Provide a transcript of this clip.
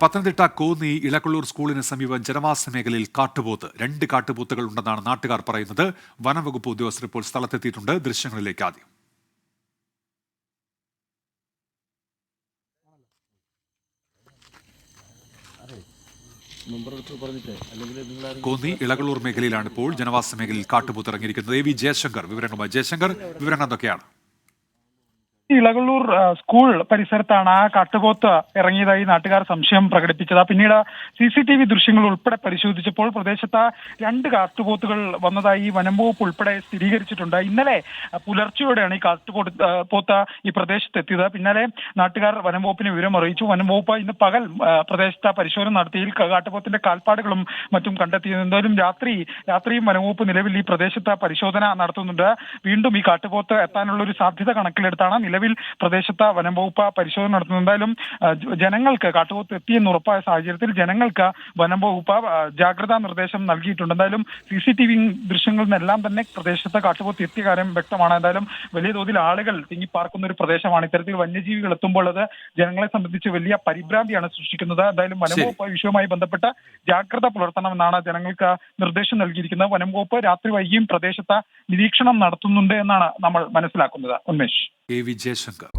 പത്തനംതിട്ട കോന്നി ഇളക്കുള്ളൂർ സ്കൂളിന് സമീപം ജനവാസ മേഖലയിൽ കാട്ടുപോത്ത്. രണ്ട് കാട്ടുപോത്തുകൾ ഉണ്ടെന്നാണ് നാട്ടുകാർ പറയുന്നത്. വനംവകുപ്പ് ഉദ്യോഗസ്ഥർ ഇപ്പോൾ സ്ഥലത്തെത്തിയിട്ടുണ്ട്. ദൃശ്യങ്ങളിലേക്ക് ആദ്യം. കോന്നി ഇളകളൂർ മേഖലയിലാണ് ഇപ്പോൾ ജനവാസ മേഖലയിൽ കാട്ടുപോത്ത് ഇറങ്ങിയിരിക്കുന്നത്. എ വി ജയശങ്കർ വിവരങ്ങളുമായി ജയശങ്കർ. വിവരങ്ങൾ എന്തൊക്കെയാണ്? ഇളകളൂർ സ്കൂൾ പരിസരത്താണ് ആ കാട്ടുപോത്ത് ഇറങ്ങിയതായി നാട്ടുകാർ സംശയം പ്രകടിപ്പിച്ചത്. പിന്നീട് സി സി ടി വി ദൃശ്യങ്ങൾ ഉൾപ്പെടെ പരിശോധിച്ചപ്പോൾ പ്രദേശത്ത് രണ്ട് കാട്ടുപോത്തുകൾ വന്നതായി വനം വകുപ്പ് ഉൾപ്പെടെ സ്ഥിരീകരിച്ചിട്ടുണ്ട്. ഇന്നലെ പുലർച്ചെയോടെയാണ് ഈ കാട്ടുപോത്ത് പോത്ത് ഈ പ്രദേശത്ത് എത്തിയത് പിന്നാലെ നാട്ടുകാർ വനം വകുപ്പിന് വിവരം അറിയിച്ചു. വനം വകുപ്പ് ഇന്ന് പകൽ പ്രദേശത്ത് പരിശോധന നടത്തിയിൽ കാട്ടുപോത്തിന്റെ കാൽപ്പാടുകളും മറ്റും കണ്ടെത്തിയത് എന്തായാലും രാത്രി രാത്രിയും വനം വകുപ്പ് നിലവിൽ ഈ പ്രദേശത്ത് പരിശോധന നടത്തുന്നുണ്ട്. വീണ്ടും ഈ കാട്ടുപോത്ത് എത്താനുള്ള ഒരു സാധ്യത കണക്കിലെടുത്താണ് നിലവിൽ പ്രദേശത്ത് വനം വകുപ്പ് പരിശോധന നടത്തുന്നത് എന്തായാലും ജനങ്ങൾക്ക് കാട്ടുപോത്ത് എത്തിയെന്ന് ഉറപ്പായ സാഹചര്യത്തിൽ ജനങ്ങൾക്ക് വനം വകുപ്പ് ജാഗ്രതാ നിർദ്ദേശം നൽകിയിട്ടുണ്ട്. എന്തായാലും സി സി ടി വി ദൃശ്യങ്ങളിൽ നിന്നെല്ലാം തന്നെ പ്രദേശത്ത് കാട്ടുപോത്ത് എത്തിയ കാര്യം വ്യക്തമാണ്. എന്തായാലും വലിയ തോതിൽ ആളുകൾ തിങ്ങിപ്പാർക്കുന്ന ഒരു പ്രദേശമാണ്. ഇത്തരത്തിൽ വന്യജീവികൾ എത്തുമ്പോൾ അത് ജനങ്ങളെ സംബന്ധിച്ച് വലിയ പരിഭ്രാന്തിയാണ് സൃഷ്ടിക്കുന്നത്. എന്തായാലും വനം. വകുപ്പ് വിഷയവുമായി ബന്ധപ്പെട്ട് ജാഗ്രത പുലർത്തണമെന്നാണ് ജനങ്ങൾക്ക് നിർദ്ദേശം നൽകിയിരിക്കുന്നത്. വനം വകുപ്പ് രാത്രി വൈകിയും പ്രദേശത്ത് നിരീക്ഷണം നടത്തുന്നുണ്ട് എന്നാണ് നമ്മൾ മനസ്സിലാക്കുന്നത്. ഉന്മേഷ്. A V Jaishankar